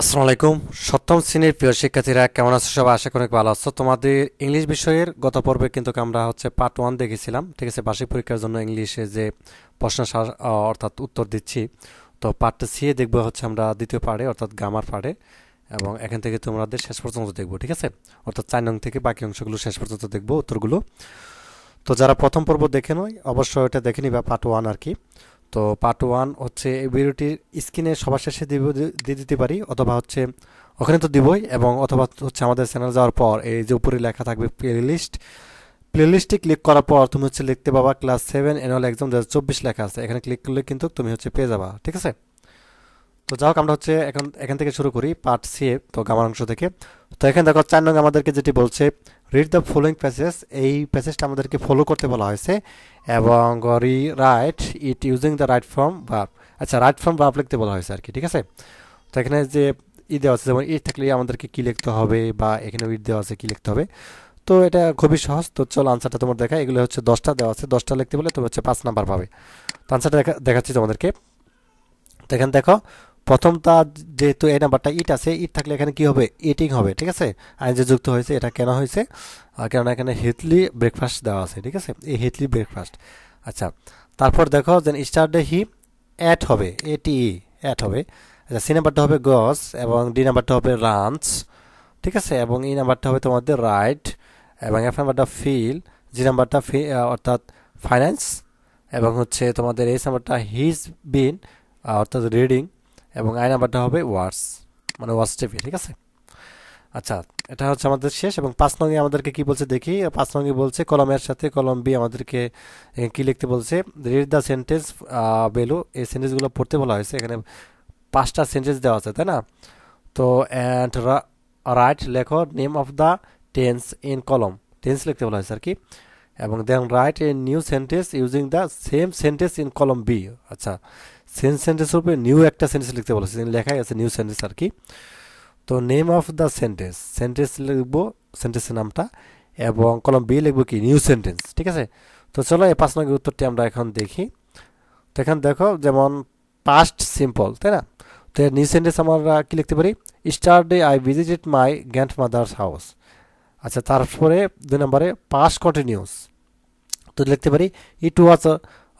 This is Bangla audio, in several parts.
আসসালামু আলাইকুম। সপ্তম শ্রেণির প্রিয় শিক্ষার্থীরা, কেমন আছো সবাই? আশা করি ভালো আছো। তোমাদের ইংলিশ বিষয়ের গত পর্বে কিন্তু আমরা হচ্ছে পার্ট ওয়ান দেখেছিলাম। ঠিক আছে, বার্ষিক পরীক্ষার জন্য ইংলিশে যে প্রশ্ন অর্থাৎ উত্তর দিচ্ছি। তো পার্ট সি দেখব হচ্ছে আমরা দ্বিতীয় পার্টে অর্থাৎ গামার পার্টে এবং এখান থেকে তোমাদের শেষ পর্যন্ত দেখব, ঠিক আছে? অর্থাৎ চার নং থেকে বাকি অংশগুলো শেষ পর্যন্ত দেখব উত্তরগুলো। তো যারা প্রথম পর্ব দেখে নয়, অবশ্যই এটা দেখে নিবা পার্ট ওয়ান আর কি। তো পার্ট ওয়ান হচ্ছে এই ভিডিওটির স্ক্রিনে সবার শেষে দিব দিয়ে দিতে পারি, অথবা হচ্ছে ওখানে তো দিবই, এবং অথবা হচ্ছে আমাদের চ্যানেল যাওয়ার পর এই যে উপরে লেখা থাকবে প্লে লিস্ট প্লে লিস্টে ক্লিক করার পর তুমি হচ্ছে লিখতে পাবা ক্লাস সেভেন অ্যানুয়াল এক্সাম দু চব্বিশ লেখা আছে। এখানে ক্লিক করলে কিন্তু তুমি হচ্ছে পেয়ে যাবা, ঠিক আছে? তো যাই হোক, আমরা হচ্ছে এখন এখান থেকে শুরু করি পার্ট সি তো গামার অংশ থেকে। তো এখানে দেখো চার নং আমাদেরকে যেটি বলছে রিড দ্য ফলোয়িং প্যাসেজ এই প্যাসেজটা আমাদেরকে ফলো করতে বলা হয়েছে এবং rewrite it using the right form বা আচ্ছা রাইট ফর্ম ভার্ব লিখতে বলা হয়েছে আর কি ঠিক আছে? তো এখানে যে ই দেওয়া আছে, যেমন ই থাকলে আমাদেরকে কী লিখতে হবে বা এখানে ইট দেওয়া আছে কি লিখতে হবে? তো এটা খুবই সহজ, তো চলো আনসারটা তোমার দেখা এগুলো হচ্ছে দশটা দেওয়া আছে, দশটা লিখতে বলে তুমি হচ্ছে পাঁচ নাম্বার পাবে। তো আনসারটা দেখা, দেখাচ্ছি তোমাদেরকে। তো এখানে দেখো প্রথমটা যেহেতু এই নাম্বারটা ইট আছে, ইট থাকলে এখানে কি হবে? ইটিং হবে, ঠিক আছে? আইন যে যুক্ত হয়েছে, এটা কেন হয়েছে? কেননা এখানে হেথলি ব্রেকফাস্ট দেওয়া আছে, ঠিক আছে? এই হেথলি ব্রেকফাস্ট আচ্ছা তারপর দেখো যে স্টার ডে হি অ্যাট হবে এটি অ্যাট হবে। আচ্ছা সি নাম্বারটা হবে গস এবং ডি নাম্বারটা হবে রাঞ্চ ঠিক আছে? এবং ই নাম্বারটা হবে তোমাদের রাইট, এবং এফ নাম্বারটা ফিল জি নাম্বারটা ফি অর্থাৎ ফাইন্যান্স, এবং হচ্ছে তোমাদের এই নাম্বারটা হিজ বিন অর্থাৎ রিডিং। এবং আই নাম্বারটা হবে ওয়ার্ডস মানে ওয়ার্ডস টিভি ঠিক আছে? আচ্ছা এটা হচ্ছে আমাদের শেষ এবং পাঁচ নঙে আমাদেরকে কি বলছে দেখি? পাঁচ নঙে বলছে কলমের সাথে কলম বি আমাদেরকে কি লিখতে বলছে? রিড দ্য সেন্টেন্স বেলু, এই সেন্টেন্সগুলো পড়তে বলা হয়েছে, এখানে পাঁচটা সেন্টেন্স দেওয়া আছে, তাই না? তো অ্যান্ড রাইট লেখো name of the tense in column tense লিখতে বলা হয়েছে আর কি। এবং then write a new sentence using the same sentence in column B আচ্ছা সেম সেন্টেন্সের উপরে নিউ একটা সেন্টেন্স লিখতে বলেছে লেখাই আছে নিউ সেন্টেন্স আর কি তো name of the sentence sentence লিখব সেন্টেন্সের নামটা, এবং কলম বি লিখব কি নিউ সেন্টেন্স ঠিক আছে? তো চলো এই পাঁচ নম্বর উত্তরটি আমরা এখন দেখি। তো এখানে দেখো, যেমন পাস্ট সিম্পল তাই না? তো এর নিউ সেন্টেন্স আমরা কি লিখতে পারি? Yesterday I visited my grandmother's house আচ্ছা তারপরে দুই নম্বরে পাস্ট কন্টিনিউস তো লিখতে পারি it was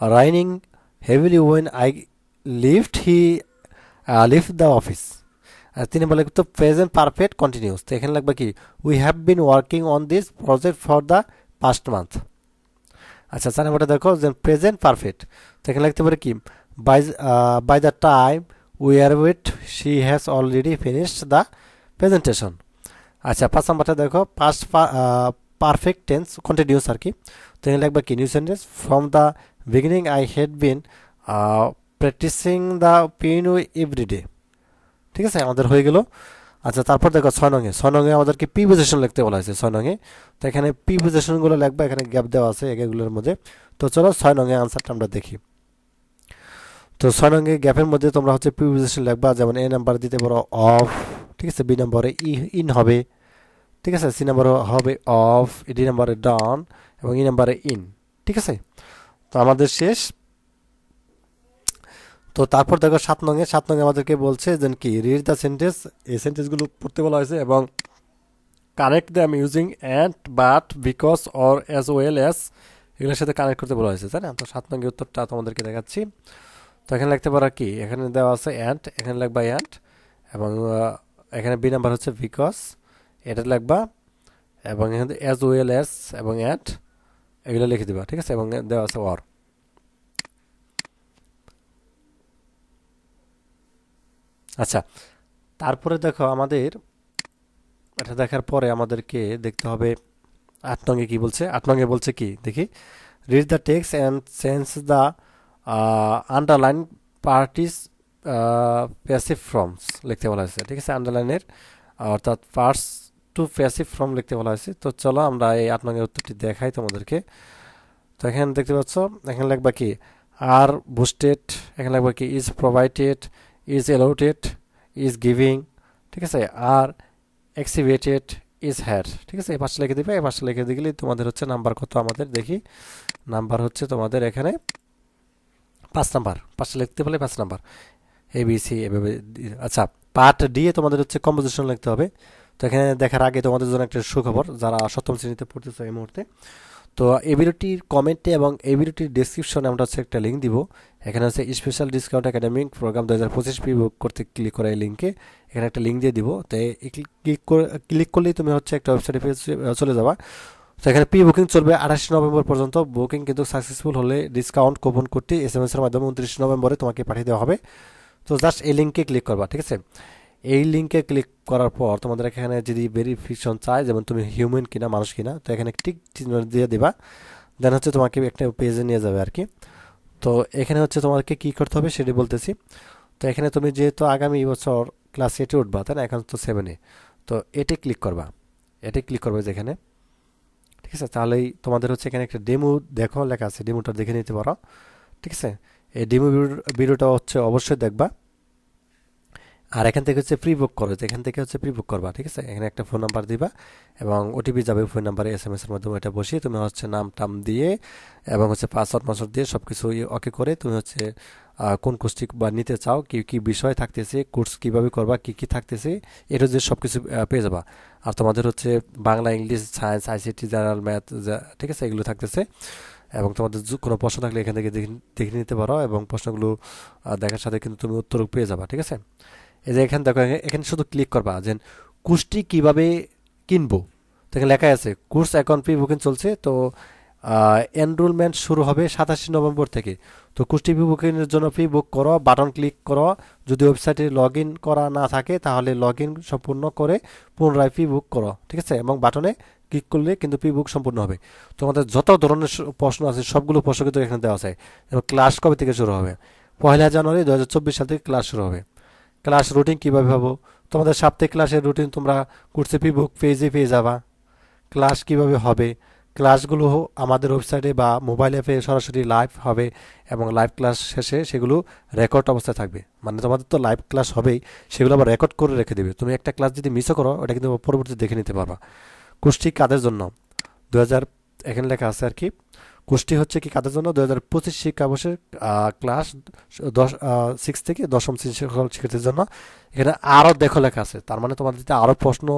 raining heavily when I left he left the office তিনি বলে তো প্রেজেন্ট পারফেক্ট কন্টিনিউস তো এখানে লাগবে কি we have been working on this project for the past month আচ্ছা চার নম্বরটা দেখো যে প্রেজেন্ট পারফেক্ট তো এখানে লিখতে পারে কি by by the time we are wait she has already finished the presentation আচ্ছা পাঁচ নম্বরটা দেখো পাস্ট পারফেক্ট টেন্স কন্টিনিউস আর কি। তো এখানে লিখবে কি new sentence from the beginning I had been practising the piano everyday ঠিক আছে, আমাদের হয়ে গেল। আচ্ছা তারপর দেখো ছয় নঙে নঙে আমাদেরকে পি পজিশন লিখতে বলা হয়েছে ছয় নঙে তো এখানে পি পজিশনগুলো লিখবে, এখানে গ্যাপ দেওয়া আছে এগুলোর মধ্যে। তো চলো ছয় নঙে আনসারটা আমরা দেখি। তো ছয় নঙে গ্যাপের মধ্যে তোমরা হচ্ছে পি পজিশন লিখবা, যেমন এ নাম্বার দিতে পারো অফ ঠিক আছে বি নম্বরে ই ইন হবে। ঠিক আছে সি নাম্বারে হবে অফ ডি নাম্বারে ডান এবং ই নাম্বারে ইন ঠিক আছে? তো আমাদের শেষ। তো তারপর দেখো সাত নঙে সাত নঙে আমাদেরকে বলছে যে কি রিড দ্য সেন্টেন্স এই সেন্টেন্সগুলো পড়তে বলা হয়েছে, এবং connect them using and but because or as well as এগুলোর সাথে কানেক্ট করতে বলা হয়েছে, তাই না? তো সাত নঙ্গের উত্তরটা তোমাদেরকে দেখাচ্ছি। তো এখানে লিখতে পারো কি, এখানে দেওয়া আছে অ্যান্ড এখানে লিখবা অ্যান্ড এবং এখানে বি নাম্বার হচ্ছে বিকজ এটা লিখবা এবং এখানে অ্যাজ ওয়েল অ্যাজ এবং অ্যান্ড এগুলো লিখে দিবা, ঠিক আছে? এবং দেওয়া আছে ওয়ার আচ্ছা তারপরে দেখো আমাদের, এটা দেখার পরে আমাদেরকে দেখতে হবে আট নঙ্গে কি বলছে? আট নঙ্গে বলছে কি? দেখি। Read the text and sense the underline parts passive forms লিখতে বলা হয়েছে, ঠিক আছে? আন্ডারলাইনের অর্থাৎ পার্টস টু প্যাসিভ ফর্ম লিখতে বলা হয়েছে। তো চলো আমরা এই আট নঙ্গের উত্তরটি দেখাই তোমাদেরকে। তো এখানে দেখতে পাচ্ছ, এখানে লিখবা কি? আর বুস্টেড এখানে লিখবা কি? Is provided is allotted is giving ঠিক আছে? আর এক্সিভেটেড ইজ হ্যাড ঠিক আছে? এই পাঁচটা লিখে দিবে, এই পাঁচটা লিখে দিলে তোমাদের হচ্ছে নাম্বার কত আমাদের? দেখি নাম্বার হচ্ছে তোমাদের এখানে পাঁচ নাম্বার পাঁচটা লিখতে পারলে পাঁচ নাম্বার এ বি সি এভাবে আচ্ছা পার্ট ডি তোমাদের হচ্ছে কম্পোজিশন লিখতে হবে। তো এখানে দেখার আগে তোমাদের জন্য একটা সুখবর, যারা সপ্তম শ্রেণীতে পড়তেছে এই মুহূর্তে। তো এই ভিডিওটির কমেন্টে এবং এই ভিডিওটির ডিসক্রিপশনে আমরা হচ্ছে একটা লিঙ্ক দিব। এখানে হচ্ছে স্পেশাল ডিসকাউন্ট একাডেমিক প্রোগ্রাম দু হাজার পঁচিশ পি বুক করতে ক্লিক করে এই লিঙ্কে এখানে একটা লিঙ্ক দিয়ে দিব। তো ক্লিক ক্লিক করলেই তুমি হচ্ছে একটা ওয়েবসাইটে চলে যাবা। তো এখানে প্রি বুকিং চলবে আঠাশে নভেম্বর পর্যন্ত। বুকিং কিন্তু সাকসেসফুল হলে ডিসকাউন্ট কুপন কোডটি এস এম এস এর মাধ্যমে উনত্রিশ নভেম্বরে তোমাকে পাঠিয়ে দেওয়া হবে। তো জাস্ট এই লিঙ্কে ক্লিক করবা, ঠিক আছে? এই লিঙ্কে ক্লিক করার পর তোমাদের এখানে যদি ভেরিফিকেশন চায়, যেমন তুমি হিউম্যান কিনা, মানুষ কিনা, তো এখানে টিক চিহ্ন দিয়ে দেবা। দেন হচ্ছে তোমাকে একটা পেজে নিয়ে যাবে আর কি। তো এখানে হচ্ছে তোমাকে কি করতে হবে সেটি বলতেছি। তো এখানে তুমি যেহেতু আগামী বছর ক্লাস এইটে উঠবা, তাই না? এখন তো সেভেনে তো এটি ক্লিক করবা। এটি ক্লিক করবে যেখানে। ঠিক আছে? তাহলেই তোমাদের হচ্ছে এখানে একটা ডেমো দেখো, লেখা আছে। ডেমোটা দেখে নিতে পারো। ঠিক আছে? এই ডেমো ভিডিওটা হচ্ছে অবশ্যই দেখবা। আর এখান থেকে হচ্ছে প্রি বুক করো এখান থেকে হচ্ছে প্রি বুক করবা, ঠিক আছে? এখানে একটা ফোন নাম্বার দিবা এবং ওটিপি যাবে ফোন নাম্বারে এস এম এস এর মাধ্যমে এটা বসিয়ে তুমি হচ্ছে নাম টাম দিয়ে এবং হচ্ছে পাসওয়ার্ড পাসওয়ার্ড দিয়ে সব কিছু ওকে করে তুমি হচ্ছে কোন কোর্সটি বা নিতে চাও, কি কি বিষয় থাকতেছে কোর্স কীভাবে করবা, কি কি থাকতেছে এটা যে সব কিছু পেয়ে যাবা। আর তোমাদের হচ্ছে Bangla, English science ICT general math ঠিক আছে? এগুলো থাকতেছে এবং তোমাদের কোনো প্রশ্ন থাকলে এখান থেকে দেখে নিতে পারো এবং প্রশ্নগুলো দেখার সাথে কিন্তু তুমি উত্তর পেয়ে যাবা, ঠিক আছে? এই যে এখানে দেখো এখানে শুধু ক্লিক করবা যে কোর্সটি কীভাবে কিনবো। তো এখানে লেখা আছে কোর্স অ্যাকাউন্ট প্রি বুকিং চলছে, তো এনরোলমেন্ট শুরু হবে সাতাশে নভেম্বর থেকে। তো কুষ্টি প্রি বুকিংয়ের জন্য প্রি বুক করো বাটন ক্লিক করো। যদি ওয়েবসাইটে লগ করা না থাকে, তাহলে লগ সম্পূর্ণ করে পুনরায় প্রি বুক করো, ঠিক আছে? এবং বাটনে ক্লিক করলে কিন্তু প্রি বুক সম্পূর্ণ হবে। তোমাদের যত ধরনের প্রশ্ন আছে, সবগুলো প্রশ্ন কিন্তু এখানে দেওয়া আছে। এবং ক্লাস কবে থেকে শুরু হবে? পয়লা জানুয়ারি দু হাজার চব্বিশ সাল থেকে ক্লাস শুরু হবে। ক্লাস রুটিন কীভাবে হব তোমাদের সাপ্তাহিক ক্লাসের রুটিন তোমরা কোর্সে পি বুক পেজে পেয়ে যাবা। ক্লাস কীভাবে হবে? ক্লাসগুলো আমাদের ওয়েবসাইটে বা মোবাইল অ্যাপে সরাসরি লাইভ হবে এবং লাইভ ক্লাস শেষে সেগুলো রেকর্ড অবস্থায় থাকবে। মানে তোমাদের তো লাইভ ক্লাস হবেই, সেগুলো আবার রেকর্ড করে রেখে দেবে। তুমি একটা ক্লাস যদি মিসও করো, ওটা কিন্তু পরবর্তীতে দেখে নিতে পারবা। কোর্সটি কাদের জন্য? দু হাজার, এখানে লেখা আছে আর কি কোর্সটি হচ্ছে কি কাদের জন্য? দু হাজার পঁচিশ শিক্ষাবর্ষের ক্লাস দশ সিক্স থেকে দশম শ্রেণি শিক্ষার্থীর জন্য। এখানে আরও দেখো লেখা আছে। তার মানে তোমাদের আরও প্রশ্ন,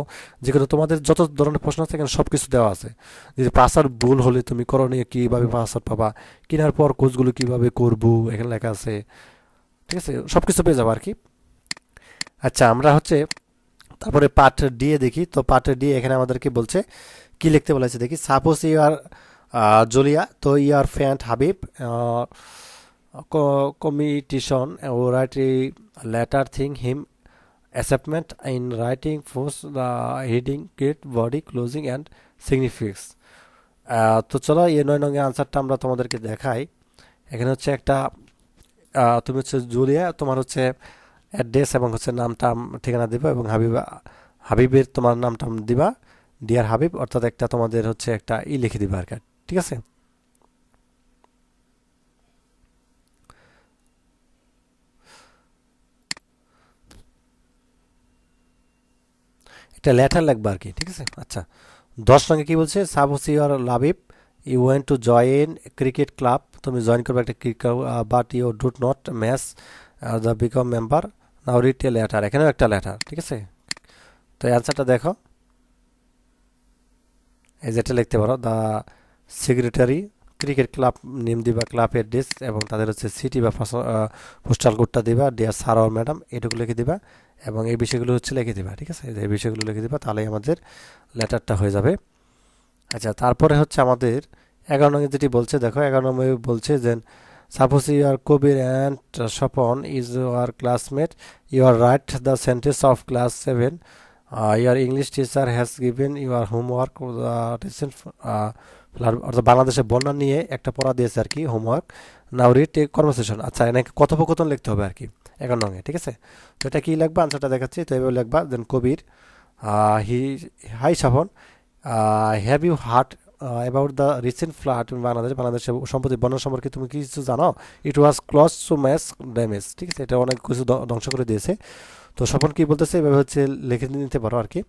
যেগুলো তোমাদের যত ধরনের প্রশ্ন আছে, এখানে সব কিছু দেওয়া আছে। যদি পাসার ভুল হলে তুমি করণীয় কীভাবে পাসার পাবা? কেনার পর কোর্সগুলো কীভাবে করব? এখানে লেখা আছে। ঠিক আছে? সব কিছু পেয়ে যাব আর কি আচ্ছা আমরা হচ্ছে তারপরে পার্ট ডিয়ে দেখি। তো পার্ট ডি এখানে আমাদেরকে বলছে, কি লিখতে বলেছে? দেখি সাপোজ ইউ আর জুলিয়া, তো ইয়ার ফ্যান্ট হাবিব কমিটিশন, ও write a letter thing him achievement in writing follow the heading greeting body closing and signature তো চলো এই নয় নঙ্গে আনসারটা আমরা তোমাদেরকে দেখাই। এখানে হচ্ছে একটা তুমি হচ্ছে জুলিয়া, তোমার হচ্ছে অ্যাড্রেস এবং হচ্ছে নামটা ঠিকানা দিবা এবং হাবিবা, হাবিবের তোমার নামটা দিবা, ডিয়ার হাবিব, অর্থাৎ একটা তোমাদের হচ্ছে একটা ই লিখে দিবা আর কি। ঠিক আছে? একটা লেটার লাগবে আর কি, ঠিক আছে? আচ্ছা। দশ রঙে কি বলছে? Suppose your Labib you want to join cricket club তুমি জয়েন করবে একটা cricket but you do not match the become member now write letter এখানেও একটা লেটার ঠিক আছে? তো অ্যান্সারটা দেখো। এই যেটা লিখতে পারো। The secretary cricket club name দিবা ক্লাবের ড্রেস এবং তাদের হচ্ছে সিটি বা পোস্টাল কোডটা দিবা ডিয়ার স্যার আর ম্যাডাম এটুকু লিখে দিবা এবং এই বিষয়গুলো হচ্ছে লিখে দিবা, ঠিক আছে? এই বিষয়গুলো লিখে দিবা, তাহলেই আমাদের লেটারটা হয়ে যাবে। আচ্ছা তারপরে হচ্ছে আমাদের এগারো নম্বর যেটি বলছে, দেখো, এগারো নম্বর বলছে যে suppose you are Kabir and Swapan is your classmate you are write the sentence of class seven your English teacher has given your homework recent অর্থাৎ বাংলাদেশের বন্যা নিয়ে একটা পড়া দিয়েছে আর কি homework now read a conversation আচ্ছা এনাকে কথোপকথন লিখতে হবে আর কি এগারো নঙে ঠিক আছে? তো এটা কি লিখবা? আনসারটা দেখাচ্ছি, তো এভাবে লিখবা then Kabir hi, hi Swapan have you heard about the recent flood Bangladesh বাংলাদেশের সম্প্রতি বন্যা সম্পর্কে তুমি কিছু জানো? It was clause too much damage ঠিক আছে? এটা অনেক কিছু ধ্বংস করে দিয়েছে। তো স্বপন কি বলতেছে? এভাবে হচ্ছে লিখে নিতে পারো আর কি।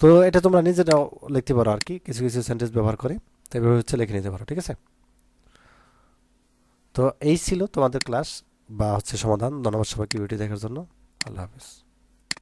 তো এটা তোমরা নিজেরাও লিখতে পারো আর কি। কিছু কিছু সেন্টেন্স ব্যবহার করে, তো এভাবে হচ্ছে লিখে নিতে পারো, ঠিক আছে? তো এই ছিল তোমাদের ক্লাস বা হচ্ছে সমাধান। ধন্যবাদ সবাইকে ভিডিও দেখার জন্য। আল্লাহ হাফিজ।